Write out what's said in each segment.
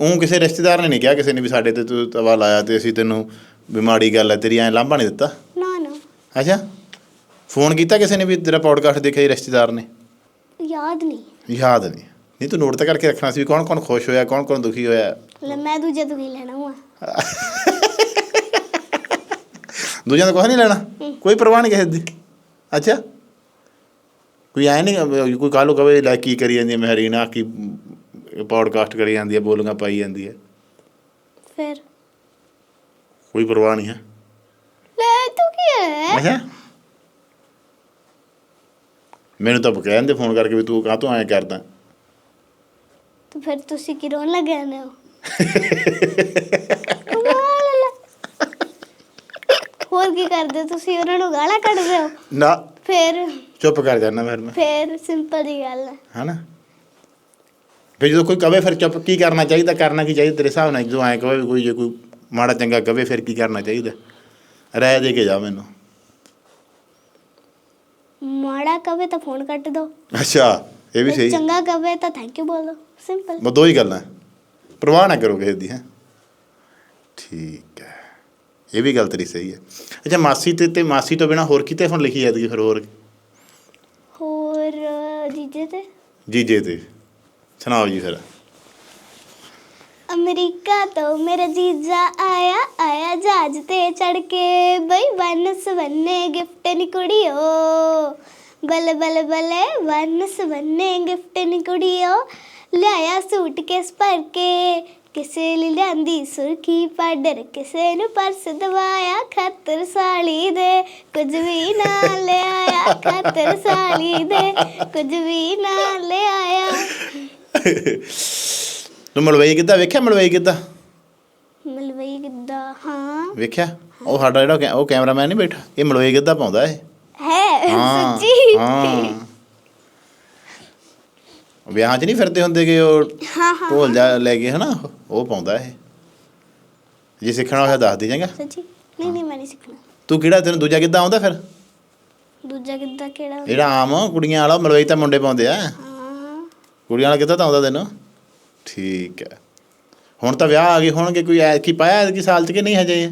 ਉਹ ਕਿਸੇ ਰਿਸ਼ਤੇਦਾਰ ਨੇ ਨਹੀਂ ਕਿਹਾ ਕਿਸੇ ਨੇ ਵੀ ਸਾਡੇ ਤੇ ਤੂੰ ਤਵਾ ਲਾਇਆ ਤੇ ਅਸੀਂ ਤੈਨੂੰ ਮਾੜੀ ਗੱਲ ਹੈ ਤੇਰੀ ਐ ਲਾਂਭਾ ਨਹੀਂ ਦਿੱਤਾ? ਨਾ ਨਾ। ਅੱਛਾ? ਫੋਨ ਕੀਤਾ ਕਿਸੇ ਨੇ ਵੀ ਤੇਰਾ ਪੌਡਕਾਸਟ ਦੇਖਿਆ ਜੀ ਰਿਸ਼ਤੇਦਾਰ ਨੇ? ਯਾਦ ਨਹੀਂ। ਯਾਦ ਨਹੀਂ। ਨਹੀਂ ਤੂੰ ਨੋਟ ਤਾਂ ਕਰਕੇ ਰੱਖਣਾ ਸੀ ਵੀ ਕੌਣ ਕੌਣ ਖੁਸ਼ ਹੋਇਆ ਕੌਣ ਕੌਣ ਦੁਖੀ ਹੋਇਆ। ਲੈ ਮੈਂ ਦੂਜੇ ਤੋਂ ਕੀ ਲੈਣਾ ਹੁਆ ਦੂਜਿਆਂ ਦਾ ਕੁਛ ਨਹੀਂ ਲੈਣਾ? ਕੋਈ ਪਰਵਾਹ ਨਹੀਂ ਕਿਸੇ ਦੀ। ਅੱਛਾ? ਕੋਈ ਐ ਨਹੀਂ ਕੋਈ ਕਾਲੋ ਕਵੇ ਲੈ ਕੀ ਕਰੀ ਜਾਂਦੀ ਹੈ ਮਹਿਰੀਨਾ ਕੀ ਪੌਡਕਾਸਟ ਕਰੀ ਜਾਂਦੀ ਹੈ ਬੋਲੀਆਂ ਪਾਈ ਜਾਂਦੀ ਹੈ। ਫਿਰ? ਕੋਈ ਪਰਵਾਹ ਨਹੀਂ ਹੈ। ਲੈ ਤੂੰ ਕੀ ਹੈ? ਅੱਛਾ। ਮੈਨੂੰ ਤਾਂ ਕਹਿੰਦੇ ਫੋਨ ਕਰਕੇ ਵੀ ਤੂੰ ਕਾਹ ਤੋਂ ਐਂ ਕਰਦਾ। ਤੇ ਫਿਰ ਤੁਸੀਂ ਕੀ ਰੋਣ ਲੱਗੇ ਨੇ ਹੋ। ਹੋਰ ਕੀ ਕਰਦੇ? ਤੁਸੀਂ? ਉਹਨਾਂ ਨੂੰ ਗਾਲਾਂ ਕੱਢਦੇ ਹੋ? ਨਾ। ਫਿਰ? ਚੁੱਪ ਕਰ ਜਾਣਾ ਫਿਰ ਮੈਂ। ਫਿਰ ਸਿੰਪਲ ਦੀ ਗੱਲ ਹੈ। ਹਨਾ? ਫਿਰ ਜਦੋਂ ਕੋਈ ਕਵੇ ਫਿਰ ਚੁੱਪ ਕੀ ਕਰਨਾ ਚਾਹੀਦਾ ਕਰਨਾ ਕੀ ਚਾਹੀਦਾ? ਤੇਰੇ ਹਿਸਾਬ ਨਾਲ ਜਦੋਂ ਐਂ ਕਵੇ ਕੋਈ ਜੇ ਕੋਈ ਮਾੜਾ ਚੰਗਾ ਕਵੇ ਫਿਰ ਕੀ ਕਰਨਾ ਚਾਹੀਦਾ? ਰਾਏ ਦੇ ਕੇ ਜਾ ਮੈਨੂੰ। ਮਾੜਾ ਕਵੇ ਤਾਂ ਫੋਨ ਕੱਟ ਦੋ। ਅੱਛਾ ਇਹ ਵੀ ਸਹੀ। ਚੰਗਾ ਕਵੇ ਤਾਂ ਥੈਂਕ ਯੂ ਬੋਲੋ। ਸਿੰਪਲ ਬਸ ਦੋ ਹੀ ਗੱਲਾਂ। ਪਰਵਾਹ ਨਾ ਕਰੋ ਕਿਸੇ ਦੀ ਹੈ। ਠੀਕ ਹੈ। ਇਹ ਵੀ ਗੱਲ ਤੇਰੀ ਸਹੀ ਹੈ। ਅੱਛਾ ਮਾਸੀ ਤੇ ਤੇ ਮਾਸੀ ਤੋਂ ਬਿਨਾ ਹੋਰ ਕਿਤੇ ਹੁਣ ਲਿਖੀ ਜਾਂਦੀ ਫਿਰ ਹੋਰ? ਹੋਰ ਜੀਜੇ ਤੇ? ਜੀਜੇ ਤੇ। ਸੁਣਾਓ ਜੀ ਫਿਰ। ਅਮਰੀਕਾ ਤੋਂ ਮੇਰਾ ਜੀਜਾ ਆਇਆ ਆਇਆ ਜਹਾਜ਼ ਤੇ ਚੜ ਕੇ। ਬਈ ਵਨ ਸਵੰਨੇ ਗਿਫਟ ਨੀ ਕੁੜੀਓ। ਬਲ ਬਲ, ਬਲੇ, ਵਨ ਸਵੰਨੇ ਗਿਫਟ ਨੀ ਕੁੜੀਓ। ਲਿਆਇਆ ਸੂਟਕੇਸ ਭਰ ਕੇ। ਕਿਸੇ ਲਈ ਲਿਆਂਦੀ ਸੁਰਖੀ ਪਾਡਰ, ਕਿਸੇ ਨੂੰ ਪਰਸ ਦਵਾਇਆ ਖਤਰ ਸਾਲੀ ਦੇ। ਕੁਝ ਵੀ ਨਾ ਲਿਆਇਆ ਖਤਰ ਸਾਲੀ ਦੇ। ਕੁਝ ਵੀ ਨਾ ਲਿਆਇਆ। ਤੂੰ ਮਲਵਈ ਕਿੱਦਾਂ ਵੇਖਿਆ ਮਲਵਈ ਕਿੱਦਾਂ? ਮਲਵਈ ਕਿੱਦਾਂ? ਹਾਂ। ਵੇਖਿਆ? ਉਹ ਸਾਡਾ ਜਿਹੜਾ ਕੈ- ਉਹ ਕੈਮਰਾਮੈਨ ਨਹੀਂ ਬੈਠਾ। ਇਹ ਮਲਵਈ ਕਿੱਦਾਂ ਪਾਉਂਦਾ ਇਹ? ਹੈ ਹਾਂ ਸੱਚੀ। ਹਾਂ। ਵਿਆਹ 'ਚ ਨਹੀਂ ਫਿਰਦੇ ਹੁੰਦੇ ਕਿ ਉਹ ਹਾਂ ਹਾਂ ਢੋਲ ਜਾ ਲੈ ਕੇ ਹਨਾ? ਉਹ ਪਾਉਂਦਾ ਇਹ। ਜੇ ਸਿੱਖਣਾ ਹੋਇਆ ਦੱਸ ਦੇ ਜਾਂਗਾ ਸੱਚੀ? ਨਹੀਂ ਨਹੀਂ ਮੈਂ ਨਹੀਂ ਸਿੱਖਣਾ। ਤੂੰ ਕਿਹੜਾ ਤੈਨੂੰ ਦੂਜਾ ਕਿੱਦਾਂ ਆਉਂਦਾ ਫਿਰ? ਦੂਜਾ ਕਿੱਦਾਂ ਕਿਹੜਾ? ਜਿਹੜਾ ਆਮ ਕੁੜੀਆਂ ਵਾਲਾ ਮਲਵਈ ਤਾਂ ਮੁੰਡੇ ਪਾਉਂਦੇ ਆ। ਕੁੜੀਆਂ ਵਾਲਾ ਕਿੱਦਾਂ ਤਾਂ ਆਉਂਦਾ ਤੈਨੂੰ? ਠੀਕ ਹੈ। ਹੁਣ ਤਾਂ ਵਿਆਹ ਆ ਗਏ ਹੋਣਗੇ ਕੋਈ ਐ ਕੀ ਪਾਇਆ ਐਤਕੀ ਸਾਲ 'ਚ ਕਿ ਨਹੀਂ ਹਜੇ?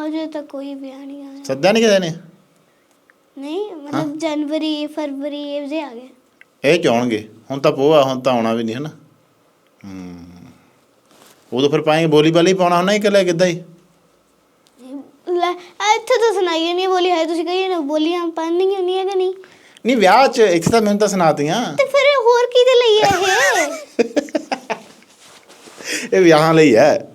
ਹਜੇ ਤੱਕ ਕੋਈ ਵਿਆਹ ਨਹੀਂ ਆਇਆ। ਸੱਦਾ ਨਹੀਂ ਕਿਸੇ ਨੇ? ਨਹੀਂ ਮਤਲਬ ਜਨਵਰੀ ਫਰਵਰੀ ਇਹ ਜੇ ਆ ਗਏ। ਇਹ ਚਾਹਣਗੇ ਹੁਣ ਤਾਂ ਪੋਆ ਹੁਣ ਤਾਂ ਆਉਣਾ ਵੀ ਨਹੀਂ ਹਨਾ। ਹੂੰ। ਉਦੋਂ ਫਿਰ ਪਾਏਂਗੇ ਬੋਲੀ ਬਾਲੀ ਪਾਉਣਾ ਹੁੰਦਾ ਹੀ ਕਿ ਲੈ ਕਿੱਦਾਂ ਹੀ? ਲੈ ਇੱਥੇ ਤਾਂ ਸੁਣਾਈਏ ਨਹੀਂ ਬੋਲੀ ਹੈ ਤੁਸੀਂ ਕਹੀਏ ਨਾ ਬੋਲੀਆਂ ਪਾਣੀਆਂ ਨਹੀਂ ਹੈ ਕਿ ਨਹੀਂ ਨਹੀਂ ਵਿਆਹ 'ਚ ਇੱਕ ਤਾਂ ਮੈਨੂੰ ਤਾਂ ਸੁਣਾਤੀਆਂ। ਤੇ ਫਿਰ ਹੋਰ ਕੀ ਦੇ ਲਈ ਹੈ ਇਹ? ਇਹ ਵਿਆਹਾਂ ਲਈ ਹੈ।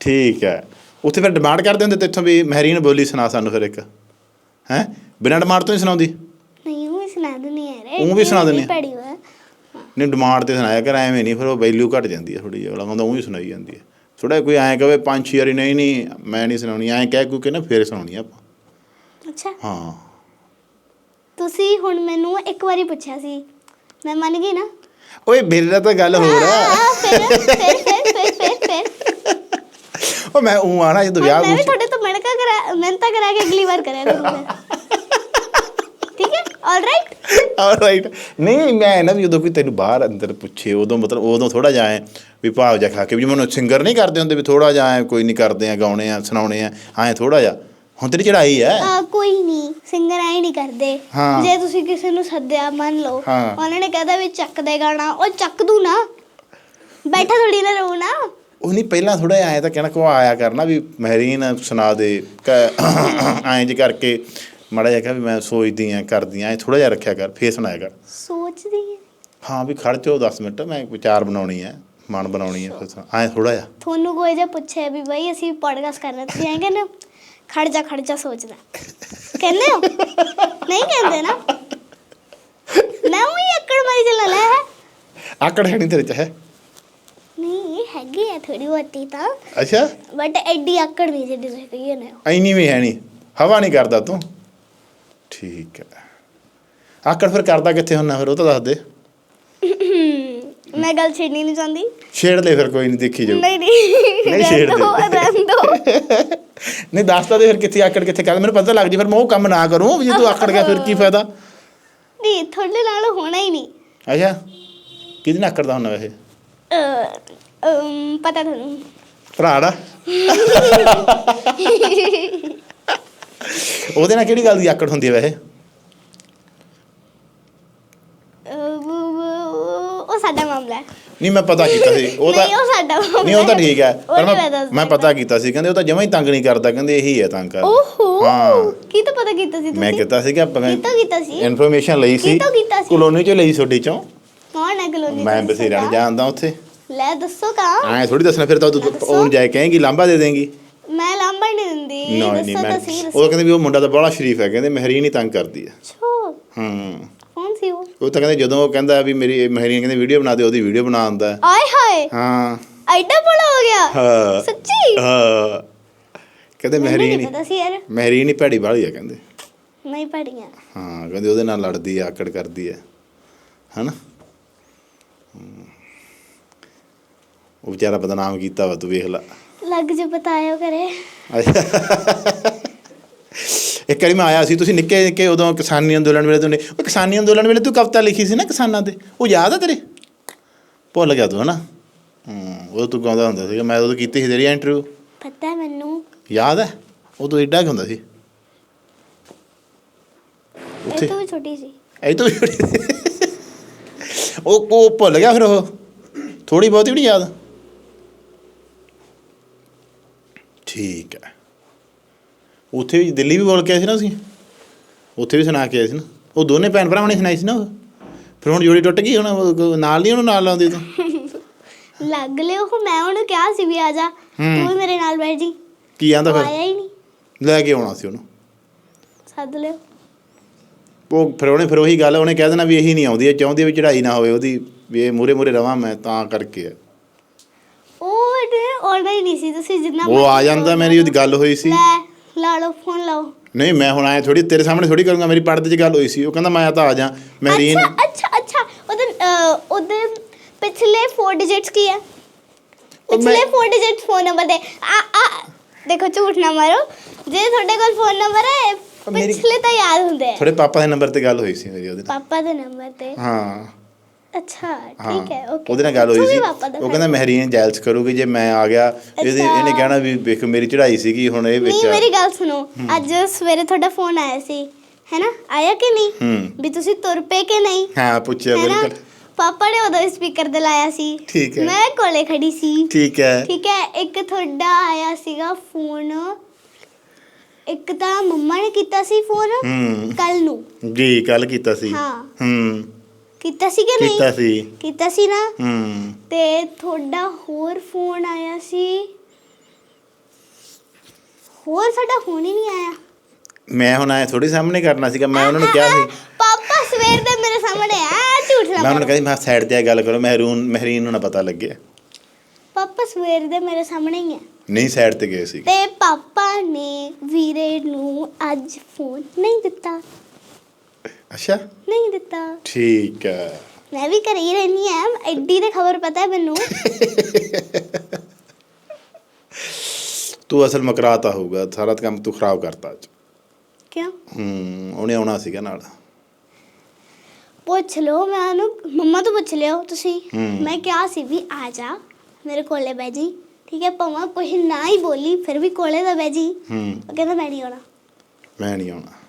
ਠੀਕ ਹੈ। ਉੱਥੇ ਫਿਰ ਡਿਮਾਂਡ ਕਰਦੇ ਹੁੰਦੇ ਤੇਥੋਂ ਵੀ ਮਹਿਰੀਨ ਬੋਲੀ ਸੁਣਾ ਸਾਨੂੰ ਫਿਰ ਇੱਕ। ਹੈ? ਬਿਨਾਂ ਡਿਮਾਂਡ ਤੋਂ ਹੀ ਸੁਣਾਉਂਦੀ? ਨਹੀਂ ਉਹ ਵੀ ਸੁਣਾ ਦਿੰਦੀ ਹੈ ਰੇ ਊਂ ਵੀ ਸੁਣਾ ਦਿੰਦੀ ਹੈ। ਪੜੀ ਵਾ। ਨਹੀਂ ਡਿਮਾਂਡ ਤੇ ਸੁਣਾਇਆ ਕਰ ਐਵੇਂ ਨਹੀਂ ਫਿਰ ਉਹ ਵੈਲਿਊ ਘਟ ਜਾਂਦੀ ਹੈ ਥੋੜੀ ਜਿਹੀ ਅਗਲਾ ਕਹਿੰਦਾ ਉਹੀ ਸੁਣਾਈ ਜਾਂਦੀ ਹੈ ਥੋੜਾ ਕੋਈ ਐਂ ਕਹੇ ਪੰਜ ਛੇ ਵਾਰੀ ਨਹੀਂ ਨਹੀਂ ਮੈਂ ਨਹੀਂ ਸੁਣਾਉਣੀ। ਐਂ ਕਹਿ ਕੋਈ ਕਿ ਨਾ ਫੇਰ ਸੁਣਾਉਣੀ ਆਪਾਂ। ਅੱਛਾ। ਹਾਂ। ਤੁਸੀਂ ਹੁਣ ਮੈਨੂੰ ਇੱਕ ਵਾਰੀ ਪੁੱਛਿਆ ਸੀ ਮੈਂ ਮੰਨ ਗਈ ਨਾ। ਓਏ ਮੇਰੇ ਨਾਲ ਤਾਂ ਗੱਲ ਹੋਰ ਆ। ਹਾਂ ਫਿਰ ਫਿਰ ਫਿਰ ਫਿਰ ਫਿਰ ਫਿਰ। ਉਹ ਮੈਂ ਉਹ ਆਣਾ ਜਦੋਂ ਵਿਆਹ ਮੈਂ ਵੀ ਤੁਹਾਡੇ ਤੋਂ ਮਿਹਨਤਾਂ ਕਰਾ ਮਿਹਨਤਾਂ ਕਰਾ ਕੇ ਅਗਲੀ ਵਾਰ ਕਰਿਆ ਕਰੂੰਗਾ ਠੀਕ ਹੈ? ਆਲਰਾਈਟ ਆਲਰਾਈਟ ਨਹੀਂ ਮੈਂ ਨਾ ਵੀ ਜਦੋਂ ਕੋਈ ਤੈਨੂੰ ਬਾਹਰ ਅੰਦਰ ਪੁੱਛੇ ਉਦੋਂ ਮਤਲਬ ਉਦੋਂ ਥੋੜਾ ਜਿਹਾ ਐਂ ਵੀ ਭਾਵ ਜਿਹਾ ਖਾ ਕੇ ਵੀ ਮੈਨੂੰ ਸਿੰਗਰ ਨਹੀਂ ਕਰਦੇ ਹੁੰਦੇ ਵੀ ਥੋੜਾ ਜਿਹਾ ਐਂ ਕੋਈ ਨਹੀਂ ਕਰਦੇ ਆ ਗਾਉਣੇ ਆ ਸੁਣਾਉਣੇ ਆ ਐਂ ਥੋੜਾ ਜਿਹਾ। ਹੁਣ ਤੇਰੀ ਚੜਾਈ ਹੈ। ਕੋਈ ਨਹੀਂ ਸਿੰਗਰ ਆਈ ਨਹੀਂ ਕਰਦੇ। ਹਾਂ। ਜੇ ਤੁਸੀਂ ਕਿਸੇ ਨੂੰ ਸੱਦਿਆ ਮੰਨ ਲਓ ਹਾਂ। ਉਹਨਾਂ ਨੇ ਕਹਦਾ ਵੀ ਚੱਕ ਦੇ ਗਾਣਾ ਉਹ ਚੱਕ ਦੂ ਨਾ। ਬੈਠਾ ਥੋੜੀ ਨਾ ਰਹੂ ਨਾ ਉਹ ਨਹੀਂ ਪਹਿਲਾਂ ਥੋੜਾ ਐਂ ਤਾਂ ਕਹਿਣਾ ਕੋ ਆਇਆ ਕਰਨਾ ਵੀ ਮਹਿਰੀਨ ਸੁਣਾ ਦੇ ਐਂ ਜੀ ਕਰਕੇ। ਮਾੜਾ ਜਿਹਾ ਕਿਹਾ ਵੀ ਮੈਂ ਸੋਚਦੀ ਆ ਕਰਦੀ ਆ ਥੋੜਾ ਜਿਹਾ ਰੱਖਿਆ ਕਰ ਫੇਰ ਸੁਣਾਇਆ ਕਰ। ਸੋਚਦੀ ਹੈ ਹਾਂ ਵੀ ਖੜ ਜਾਓ 10 ਮਿੰਟ ਮੈਂ ਵਿਚਾਰ ਬਣਾਉਣੀ ਹੈ ਮਨ ਬਣਾਉਣੀ ਹੈ ਫਿਰ ਐਂ ਥੋੜਾ ਜਿਹਾ। ਤੁਹਾਨੂੰ ਕੋਈ ਜੇ ਪੁੱਛੇ ਵੀ ਬਈ ਅਸੀਂ ਪੋਡਕਾਸਟ ਕਰਨਾ ਤੁਸੀਂ ਕਹਿੰਦੇ ਹੋ, ਖੜ ਜਾ ਖੜ ਜਾ ਸੋਚਦਾ। ਕਹਿੰਦੇ ਹੋ? ਨਹੀਂ ਕਹਿੰਦੇ ਨਾ। ਮੈਂ ਉਹੀ ਅਕੜ ਮਾਰੀ ਚੱਲਣਾ ਲੈ ਹੈ। ਆਕੜ ਹੈ ਨਹੀਂ ਤੇਰੇ ਚ ਹੈ? ਨਹੀਂ ਹੈਗੀ ਹੈ ਥੋੜੀ ਬਹੁਤੀ ਤਾਂ। ਅੱਛਾ। ਬਟ ਐਡੀ ਆਕੜ ਨਹੀਂ ਜਿਹੜੀ ਤੁਸੀਂ ਕਹੀਏ ਨੇ ਐਨੀ ਵੀ ਹੈ ਨਹੀਂ। ਹਵਾ ਨਹੀਂ ਕਰਦਾ ਤੂੰ। ਠੀਕ ਹੈ। ਆਕੜ ਫਿਰ ਕਰਦਾ ਕਿੱਥੇ ਹੁੰਨਾ ਫਿਰ ਉਹ ਤਾਂ ਦੱਸ ਦੇ। ਮੈਂ ਗੱਲ ਛੇੜਨੀ ਨਹੀਂ ਚਾਹੁੰਦੀ। ਛੇੜ ਲੈ ਫਿਰ ਕੋਈ ਨਹੀਂ ਦੇਖੀ ਜਾਊ। ਨਹੀਂ ਨਹੀਂ। ਨਹੀਂ ਛੇੜ ਦੇ। ਰਹਿਣ ਦਿਓ। ਨਹੀਂ ਦੱਸਦਾ ਦੇ ਫਿਰ ਕਿੱਥੇ ਆਕੜ ਕਿੱਥੇ ਕਰਦਾ ਮੈਨੂੰ ਪਤਾ ਲੱਗ ਜੀ ਫਿਰ ਮੈਂ ਉਹ ਕੰਮ ਨਾ ਕਰੂੰ ਵੀ ਜੇ ਤੂੰ ਆਕੜ ਗਿਆ ਫਿਰ ਕੀ ਫਾਇਦਾ? ਨਹੀਂ ਤੁਹਾਡੇ ਨਾਲ ਹੋਣਾ ਹੀ ਨਹੀਂ। ਅੱਛਾ। ਕਿਹਦੇ ਨਾਲ ਆਕੜਦਾ ਹੁੰਦਾ ਵੈਸੇ? ਅਹ, ਅਮ, ਪਤਾ ਤੁਹਾਨੂੰ। ਭਰਾ ਦਾ? ਉਹਦੇ ਨਾਲ ਕਿਹੜੀ ਗੱਲ ਦੀ ਆਕੜ ਹੁੰਦੀ ਹੈ ਵੈਸੇ ਅਮ, ਉਹ ਸਾਡਾ ਮਾਮਲਾ ਹੈ ਨਹੀਂ ਮੈਂ ਪਤਾ ਕੀਤਾ ਸੀ। ਉਹ ਤਾਂ ਨਹੀਂ ਉਹ ਸਾਡਾ ਨਹੀਂ ਉਹ ਤਾਂ ਠੀਕ ਹੈ। ਪਰ ਮੈਂ। ਪਤਾ ਕੀਤਾ ਸੀ। ਕਹਿੰਦੇ ਉਹ ਤਾਂ ਜਮਾਂ ਹੀ ਤੰਗ ਨਹੀਂ ਕਰਦਾ। ਕਹਿੰਦੇ ਇਹੀ ਹੈ ਤੰਗ ਕਰਦਾ। ਓਹੋ। ਹਾਂ। ਕੀ ਤਾਂ ਪਤਾ ਕੀਤਾ ਸੀ ਤੁਸੀਂ? ਮੈਂ ਕੀਤਾ ਸੀ ਕਿ ਆਪਾਂ ਕਿਤੋਂ ਕੀਤਾ ਸੀ? ਇਨਫੋਰਮੇਸ਼ਨ ਲਈ ਸੀ। ਕਿਤੋਂ ਕੀਤਾ ਸੀ? ਕਲੋਨੀ ਚੋਂ ਲਈ ਛੋਟੀ ਚੋਂ। ਕੌਣ ਹੈ ਕਲੋਨੀ ਮੈਂ ਬਸੇਰਾ ਨੂੰ ਜਾਣਦਾ ਉੱਥੇ। ਲੈ ਦੱਸੋ ਕਾ ਐ ਥੋੜੀ ਦੱਸਣਾ ਫਿਰ ਤਾਂ ਤੂੰ। ਉਹਨੂੰ ਜਾਏ ਕਹੇਂਗੀ ਲਾਂਬਾ ਦੇ ਦੇਂਗੀ। ਮੈਂ ਲਾਂਬਾ ਨਹੀਂ ਦਿੰਦੀ। ਦੱਸੋ ਤਾਂ ਸਹੀ ਉਹ ਕਹਿੰਦੇ ਵੀ ਉਹ ਮੁੰਡਾ ਤਾਂ ਬੜਾ ਸ਼ਰੀਫ ਹੈ। ਕਹਿੰਦੇ ਮਹਿਰੀਨ ਹੀ ਤੰਗ ਕਰਦੀ ਹੈ ਛੋ। ਹੂੰ। ਉਹ ਤਾਂ ਕਹਿੰਦੇ ਜਦੋਂ ਉਹ ਕਹਿੰਦਾ ਵੀ ਮੇਰੀ ਮਹਿਰੀਨ ਕਹਿੰਦੇ ਵੀਡੀਓ ਬਣਾ ਦੇ ਉਹਦੀ ਵੀਡੀਓ ਬਣਾ ਹੈ। ਆਏ ਹਾਏ। ਹਾਂ। ਐਡਾ ਬੜਾ ਹੋ ਗਿਆ। ਹਾਂ। ਸੱਚੀ? ਹਾਂ। ਕਹਿੰਦੇ ਮਹਿਰੀਨ ਨਹੀਂ ਪਤਾ ਸੀ ਯਾਰ। ਮਹਿਰੀਨ ਹੀ ਭੈੜੀ ਵਾਲੀ ਹੈ ਕਹਿੰਦੇ। ਨਹੀਂ ਪੜੀਆਂ ਹਾਂ ਕਹਿੰਦੇ ਉਹਦੇ ਨਾਲ ਲੜਦੀ ਹੈ ਆਕੜ ਕਰਦੀ ਹੈ ਹਨਾ। ਉਹ ਵਿਚਾਰਾ ਬਦਨਾਮ ਕੀਤਾ ਵਾ ਤੂੰ ਵੇਖ ਲੈ। ਲੱਗ ਜੇ ਬਤਾਇਓ ਕਰੇ ਇੱਕ ਵਾਰੀ ਮੈਂ ਆਇਆ ਸੀ ਤੁਸੀਂ ਨਿੱਕੇ ਨਿੱਕੇ ਉਦੋਂ ਕਿਸਾਨੀ ਅੰਦੋਲਨ ਵੇਲੇ ਤੁਸੀਂ ਉਹ ਕਿਸਾਨੀ ਅੰਦੋਲਨ ਵੇਲੇ ਤੂੰ ਕਵਿਤਾ ਲਿਖੀ ਸੀ ਨਾ ਕਿਸਾਨਾਂ ਤੇ ਉਹ ਯਾਦ ਆ ਤੇਰੇ? ਭੁੱਲ ਗਿਆ ਤੂੰ ਹਨਾ? ਹੂੰ ਉਹ ਤੂੰ ਗਾਉਂਦਾ ਹੁੰਦਾ ਸੀਗਾ ਮੈਂ ਉਦੋਂ ਕੀਤੀ ਸੀ ਤੇਰੀ ਇੰਟਰਵਿਊ ਪਤਾ ਮੈਨੂੰ। ਯਾਦ ਹੈ? ਉਹ ਤੋਂ ਏਡਾ ਕੁ ਹੁੰਦਾ ਸੀ? ਇਹ ਉੱਥੇ ਤੋਂ ਵੀ ਛੋਟੀ ਸੀ। ਐ ਤੋਂ ਵੀ ਛੋਟੀ ਉਹ ਉਹ ਭੁੱਲ ਗਿਆ ਫਿਰ ਉਹ। ਥੋੜੀ ਬਹੁਤੀ ਵੀ ਨਹੀਂ ਯਾਦ? ਠੀਕ ਹੈ। ਉੱਥੇ ਵੀ ਦਿੱਲੀ ਵੀ ਬੋਲ ਕੇ ਆਏ ਸੀ ਨਾ ਅਸੀਂ। ਉੱਥੇ ਵੀ ਸੁਣਾ ਕੇ ਆਏ ਸੀ ਨਾ। ਉਹ ਦੋਨੇ ਭੈਣ ਭਰਾਵਾਂ ਨੇ ਸੁਣਾਈ ਸੀ ਨਾ ਉਹ। ਫਿਰ ਹੁਣ ਜੋੜੀ ਟੁੱਟ ਗਈ ਹੁਣ ਉਹ ਨਾਲ ਨਹੀਂ ਉਹਨੂੰ ਨਾਲ ਲਾਉਂਦੀ ਤੂੰ। ਲੱਗ ਲਿਓ ਮੈਂ ਉਹਨੂੰ ਕਿਹਾ ਸੀ ਵੀ ਆ ਜਾ। ਤੂੰ ਵੀ ਮੇਰੇ ਨਾਲ ਬੈਠ ਜੀ। ਕੀ ਆਂਦਾ ਉਹ ਫਿਰ ਆਇਆ ਹੀ ਨਹੀਂ। ਲੈ ਕੇ ਆਉਣਾ ਸੀ ਉਹਨੂੰ। ਸੱਦ ਲਿਓ। ਉਹ ਫਿਰ ਉਹਨੇ ਫਿਰ ਉਹੀ ਗੱਲ ਉਹਨੇ ਕਹਿ ਦੇਣਾ ਵੀ ਇਹੀ ਨਹੀਂ ਆਉਂਦੀ ਇਹ ਚਾਹੁੰਦੀ ਹੈ ਵੀ ਚੜਾਈ ਨਾ ਹੋਵੇ ਉਹਦੀ ਵੀ ਇਹ ਮੂਰੇ ਮੂਰੇ ਰਵਾਂ ਮੈਂ ਤਾਂ ਕਰਕੇ ਆ। ਉਹ ਆਉਣਾ ਹੀ ਨਹੀਂ ਸੀ ਤੁਸੀਂ ਜਿੰਨਾ ਉਹ ਆ ਮਰਜ਼ੀ ਜਾਂਦਾ। ਮੇਰੀ ਉਹਦੀ ਗੱਲ ਹੋਈ ਸੀ। ਲੈ। ਲਾ ਲਓ ਫੋਨ ਲਾਓ। ਨਹੀਂ ਮੈਂ ਹੁਣ ਆਇਆ ਥੋੜੀ ਤੇਰੇ ਸਾਹਮਣੇ ਥੋੜੀ ਕਰੂੰਗਾ ਮੇਰੀ ਪਰਦੇ 'ਚ ਗੱਲ ਹੋਈ ਸੀ ਉਹ ਕਹਿੰਦਾ ਮੈਂ ਤਾਂ ਆ ਜਾ ਮਹਿਰੀਨ ਅੱਛਾ ਅੱਛਾ ਅੱਛਾ ਉਹਦੇ ਅਹ, ਉਹਦੇ ਪਿਛਲੇ 4 ਡਿਜਿਟਸ ਕੀ ਹੈ? ਪਿਛਲੇ 4 ਡਿਜਿਟਸ ਫੋਨ ਨੰਬਰ ਦੇ ਆ ਆ ਦੇਖੋ ਝੂਠ ਨਾ ਮਾਰੋ। ਜੇ ਤੁਹਾਡੇ ਕੋਲ ਫੋਨ ਨੰਬਰ ਹੈ ਮੇਰੀ- ਪਿਛਲੇ ਤਾਂ ਯਾਦ ਹੁੰਦੇ ਆ। ਥੋੜੇ ਪਾਪਾ ਦੇ ਨੰਬਰ ਤੇ ਗੱਲ ਹੋਈ ਸੀ ਮੇਰੀ ਉਹਦੇ ਨਾਲ। ਪਾਪਾ ਦੇ ਨੰਬਰ ਤੇ? ਹਾਂ। ਅੱਛਾ ਹਾਂ। ਠੀਕ ਹੈ ਓਕੇ ਉਹਦੇ ਨਾਲ ਗੱਲ ਹੋਈ ਸੀ। ਉਹ ਕਹਿੰਦਾ ਮਹਿਰੀਨ ਜੈਲਸ ਕਰੂਗੀ ਜੇ ਮੈਂ ਆ ਗਿਆ। ਇਹਦੇ। ਇਹਨੇ ਕਹਿਣਾ ਵੀ ਵੇਖ ਮੇਰੀ ਚੜਾਈ ਸੀਗੀ ਹੁਣ ਇਹ ਨਹੀਂ ਮੇਰੀ ਵਿੱਚ ਗੱਲ ਸੁਣੋ। ਅੱਜ ਸਵੇਰੇ ਤੁਹਾਡਾ ਫੋਨ ਆਇਆ ਸੀ ਹੈ ਨਾ ਆਇਆ ਕਿ ਨਹੀਂ? ਵੀ ਤੁਸੀਂ ਤੁਰ ਪਏ ਕਿ ਨਹੀਂ? ਹਾਂ ਪੁੱਛਿਆ ਬਿਲਕੁਲ। ਪਾਪਾ ਨੇ ਉਦੋਂ ਸਪੀਕਰ ਤੇ ਲਾਇਆ ਸੀ। ਠੀਕ ਹੈ। ਮੈਂ ਕੋਲੇ ਖੜੀ ਸੀ। ਠੀਕ ਹੈ। ਠੀਕ ਹੈ ਇੱਕ ਤੁਹਾਡਾ ਆਇਆ ਸੀਗਾ ਫੋਨ ਇੱਕ ਤਾਂ ਮੰਮਾ ਨੇ ਕੀਤਾ ਸੀ ਫੋਨ ਕੱਲ ਨੂੰ। ਜੀ ਕੱਲ ਕੀਤਾ ਸੀ। ਹਾਂ। ਹੂੰ। ਕੀਤਾ ਸੀ ਕਿ ਨਹੀਂ? ਕੀਤਾ ਸੀ। ਕੀਤਾ ਸੀ ਨਾ? ਹੂੰ। ਤੇ ਤੁਹਾਡਾ ਹੋਰ ਫੋਨ ਆਇਆ ਸੀ। ਹੋਰ ਸਾਡਾ ਫੋਨ ਹੀ ਨਹੀਂ ਆਇਆ। ਮੈਂ ਹੁਣ ਆਇਆ ਥੋੜੀ ਸਾਹਮਣੇ ਕਰਨਾ ਸੀਗਾ ਮੈਂ ਉਹਨਾਂ ਨੂੰ ਕਿਹਾ ਸੀ। ਪਾਪਾ ਸਵੇਰ ਦੇ ਮੇਰੇ ਸਾਹਮਣੇ ਆ ਝੂਠ ਨਾ ਮੈਂ ਉਹਨਾਂ ਨੂੰ। ਕਹਿੰਦੀ ਮੈਂ ਸਾਈਡ ਤੇ ਆ ਗੱਲ ਕਰੋ ਮਹਿਰੂਨ ਮਹਿਰੀਨ ਨੂੰ ਨਾ ਪਤਾ ਲੱਗੇ। ਪਾਪਾ ਸਵੇਰ ਦੇ ਮੇਰੇ ਸਾਹਮਣੇ ਹੀ ਹੈ ਨਹੀਂ ਸਾਈਡ ਤੇ ਗਏ ਸੀ। ਤੇ ਪਾਪਾ ਨੇ ਵੀਰੇ ਨੂੰ ਅੱਜ ਫੋਨ ਨਹੀਂ ਦਿੱਤਾ। ਅੱਛਾ। ਨਹੀਂ ਦਿੱਤਾ। ਠੀਕ ਹੈ। ਮੈਂ ਵੀ ਘਰੇ ਹੀ ਰਹਿਣੀ ਆ ਐਡੀ ਤੇ ਖਬਰ ਪਤਾ ਹੈ ਮੈਨੂੰ। ਤੂੰ ਅਸਲ ਮਕਰਾਤਾ ਹੋਊਗਾ। ਸਾਰਾ ਕੰਮ ਤੂੰ ਖਰਾਬ ਕਰਤਾ ਅੱਜ। ਕਿਉਂ? ਹੂੰ ਉਹਨੇ ਆਉਣਾ ਸੀਗਾ ਨਾਲ। ਪੁੱਛ ਲਓ ਮੈਂ ਉਹਨੂੰ ਮੰਮਾ ਤੋਂ ਪੁੱਛ ਲਿਓ ਤੁਸੀਂ। ਮੈਂ ਕਿਹਾ ਸੀ ਵੀ ਆ ਜਾ ਮੇਰੇ ਕੋਲੇ ਬਹਿ ਜੀ। ਠੀਕ ਹੈ ਪਵਾਂ ਕੁਛ ਨਾ ਹੀ ਬੋਲੀ ਫਿਰ ਵੀ ਕੋਲੇ ਦਾ ਬਹਿ ਜੀ। ਹੂੰ। ਉਹ ਕਹਿੰਦਾ ਮੈਂ ਨਹੀਂ ਆਉਣਾ। ਮੈਂ ਨਹੀਂ ਆਉਣਾ।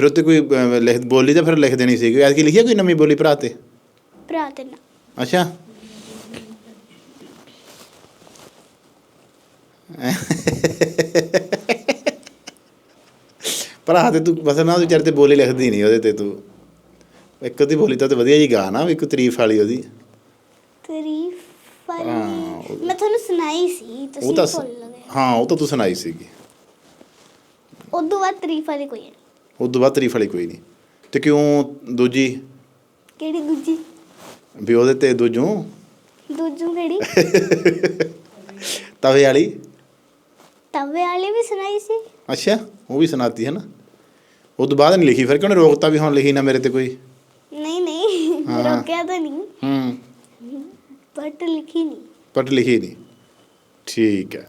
ਫਿਰ ਉੱਤੇ ਕੋਈ ਅਹ, ਲਿਖ ਬੋਲੀ ਤਾਂ ਫਿਰ ਲਿਖ ਦੇਣੀ ਸੀ ਕੋਈ ਐਤਕੀ ਲਿਖਿਆ ਕੋਈ ਨਵੀਂ ਬੋਲੀ ਭਰਾ ਤੇ? ਭਰਾ ਤੇ ਨਾ। ਅੱਛਾ। ਭਰਾ ਤੇ ਤੂੰ ਬਸ ਨਾ ਉਹਦੇ ਵਿਚਾਰੇ ਤੇ ਬੋਲੀ ਲਿਖਦੀ ਨਹੀਂ ਉਹਦੇ ਤੇ ਤੂੰ। ਇੱਕ ਅੱਧੀ ਬੋਲੀ ਤਾਂ ਤੇ ਵਧੀਆ ਜੀ ਗਾ ਨਾ ਵੀ ਕੋਈ ਤਾਰੀਫ ਵਾਲੀ ਉਹਦੀ। ਤਾਰੀਫ ਹਾਂ, ਵਾਲੀ ਮੈਂ ਤੁਹਾਨੂੰ ਸੁਣਾਈ ਸੀ ਉਹ ਤੁਸੀਂ ਤਾਂ ਭੁੱਲ ਗਏ। ਹਾਂ ਉਹ ਤਾਂ ਤੂੰ ਸੁਣਾਈ ਸੀਗੀ। ਉਦੋਂ ਬਾਅਦ ਤਾਰੀਫ ਵਾਲੀ ਕੋਈ ਨਹੀਂ ਉਸ ਤੋਂ ਬਾਅਦ ਤਾਰੀਫ ਵਾਲੀ ਕੋਈ ਨਹੀਂ। ਤੇ ਕਿਉਂ ਦੂਜੀ? ਕਿਹੜੀ ਦੂਜੀ? ਵੀ ਉਹਦੇ ਤੇ ਦੂਜੂ? ਦੂਜੂ ਕਿਹੜੀ? ਤਵੇ ਵਾਲੀ। ਤਵੇ ਵਾਲੀ ਵੀ ਸੁਣਾਈ ਸੀ। ਅੱਛਾ ਉਹ ਵੀ ਸੁਣਾਤੀ ਹੈ ਨਾ। ਉਹ ਤੋਂ ਬਾਅਦ ਨਹੀਂ ਲਿਖੀ ਫਿਰ ਕਿਉਂ ਰੋਕਤਾ ਵੀ ਹੁਣ ਲਿਖੀ ਨਾ ਮੇਰੇ ਤੇ ਕੋਈ? ਨਹੀਂ ਨਹੀਂ। ਰੋਕਿਆ ਤਾਂ ਨਹੀਂ। ਹੂੰ। ਬਟ ਲਿਖੀ ਨਹੀਂ। ਬਟ ਲਿਖੀ ਨਹੀਂ। ਠੀਕ ਹੈ।